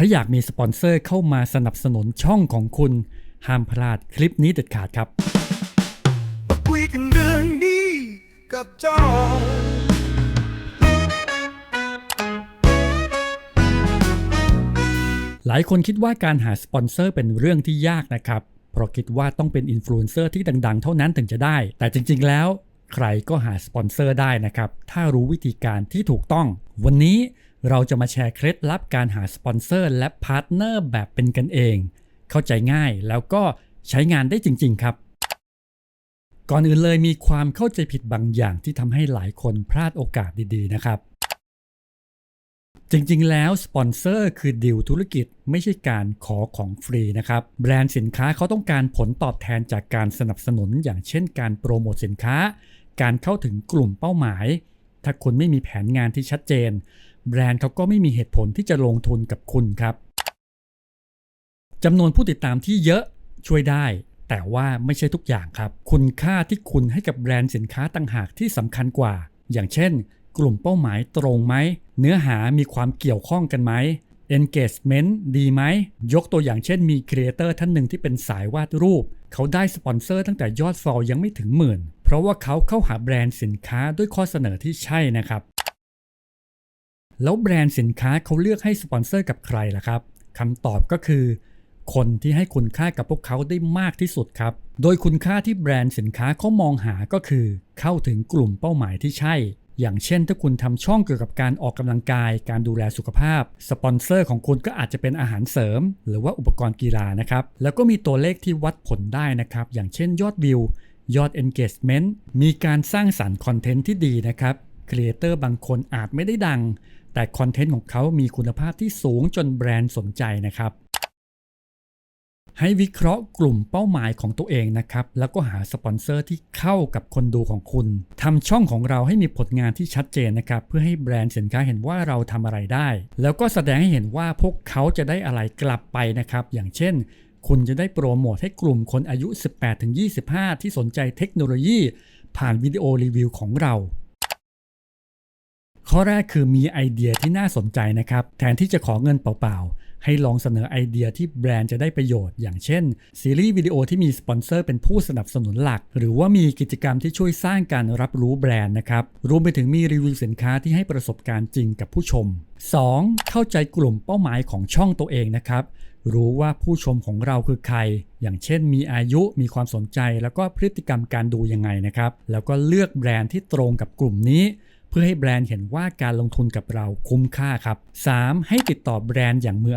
ถ้าอยากมีสปอนเซอร์เข้ามาสนับสนุนช่องของคุณ ห้ามพลาดคลิปนี้เด็ดขาดครับ คุยกันเรื่องดีกับจอหลายคนคิดว่าการหาสปอนเซอร์เป็นเรื่องที่ยากนะครับ เพราะคิดว่าต้องเป็นอินฟลูเอนเซอร์ที่ดัง ๆ เท่านั้นถึงจะได้ แต่จริง ๆ แล้ว ใครก็หาสปอนเซอร์ได้นะครับ ถ้ารู้วิธีการที่ถูกต้อง วันนี้ เราจะมาแชร์เคล็ดลับการหาสปอนเซอร์และพาร์ทเนอร์แบบเป็นกันเอง เข้าใจง่ายแล้วก็ใช้งานได้จริง ๆ ครับ ก่อนอื่นเลยมีความเข้าใจผิดบางอย่างที่ทำให้หลายคนพลาดโอกาสดีๆ นะครับ จริงๆ แล้วสปอนเซอร์คือดีลธุรกิจไม่ใช่การขอของฟรีนะครับ แบรนด์สินค้าเขาต้องการผลตอบแทนจากการสนับสนุนอย่างเช่น การโปรโมทสินค้า การเข้าถึงกลุ่มเป้าหมาย ถ้าคุณไม่มีแผนงานที่ชัดเจน แบรนด์เขาก็ไม่มีเหตุผลที่จะลงทุนกับคุณครับจำนวนผู้ติดตามที่เยอะช่วยได้ แต่ว่าไม่ใช่ทุกอย่างครับ คุณค่าที่คุณให้กับแบรนด์สินค้าต่างหากที่สำคัญกว่า อย่างเช่น กลุ่มเป้าหมายตรงไหม เนื้อหามีความเกี่ยวข้องกันไหม engagement ดีไหม ยกตัวอย่างเช่นมีครีเอเตอร์ท่านหนึ่งที่เป็นสายวาดรูป เขาได้สปอนเซอร์ตั้งแต่ยอดฟอลยังไม่ถึงหมื่น เพราะว่าเขาเข้าหาแบรนด์สินค้าด้วยข้อเสนอที่ใช่นะครับ แล้วแบรนด์สินค้าเขาเลือกให้สปอนเซอร์กับใครล่ะครับคำตอบก็คือ คนที่ให้คุณค่ากับพวกเขาได้มากที่สุดครับ โดยคุณค่าที่แบรนด์สินค้าเขามองหาก็คือ เข้าถึงกลุ่มเป้าหมายที่ใช่ อย่างเช่นถ้าคุณทำช่องเกี่ยวกับการออกกำลังกาย การดูแลสุขภาพ สปอนเซอร์ของคุณก็อาจจะเป็นอาหารเสริม หรือว่าอุปกรณ์กีฬานะครับ แล้วก็มีตัวเลขที่วัดผลได้นะครับ อย่างเช่นยอดวิวยอด engagement มีการสร้างสารรค์คอนเทนต์ที่ดีนะครับครีเอเตอร์บางคนอาจไม่ได้ดัง แต่คอนเทนต์ของเขามีคุณภาพที่สูงจนแบรนด์สนใจนะครับ ให้วิเคราะห์กลุ่มเป้าหมายของตัวเองนะครับ แล้วก็หาสปอนเซอร์ที่เข้ากับคนดูของคุณทำช่องของเราให้มีผลงานที่ชัดเจนนะครับ เพื่อให้แบรนด์สินค้าเห็นว่าเราทำอะไรได้ แล้วก็แสดงให้เห็นว่าพวกเขาจะได้อะไรกลับไปนะครับ อย่างเช่น คุณจะได้โปรโมทให้กลุ่มคนอายุ 18-25 ที่สนใจเทคโนโลยี ผ่านวิดีโอรีวิวของเราข้อแรกคือมีไอเดียที่น่าสนใจนะครับ แทนที่จะขอเงินเปล่าๆ ให้ลองเสนอไอเดียที่แบรนด์จะได้ประโยชน์ อย่างเช่น ซีรีส์วิดีโอที่มีสปอนเซอร์เป็นผู้สนับสนุนหลัก หรือว่ามีกิจกรรมที่ช่วยสร้างการรับรู้แบรนด์นะครับ รวมไปถึงมีรีวิวสินค้าที่ให้ประสบการณ์จริงกับผู้ชม 2. เข้าใจกลุ่มเป้าหมายของช่องตัวเองนะครับรู้ว่าผู้ชมของเราคือใคร อย่างเช่นมีอายุมีความสนใจ แล้วก็พฤติกรรมการดูยังไงนะครับ แล้วก็เลือกแบรนด์ที่ตรงกับกลุ่มนี้ เพื่อให้แบรนด์เห็นว่าการลงทุนกับเราคุ้มค่าครับ 3. ให้ติดต่อแบรนด์อย่างมืออา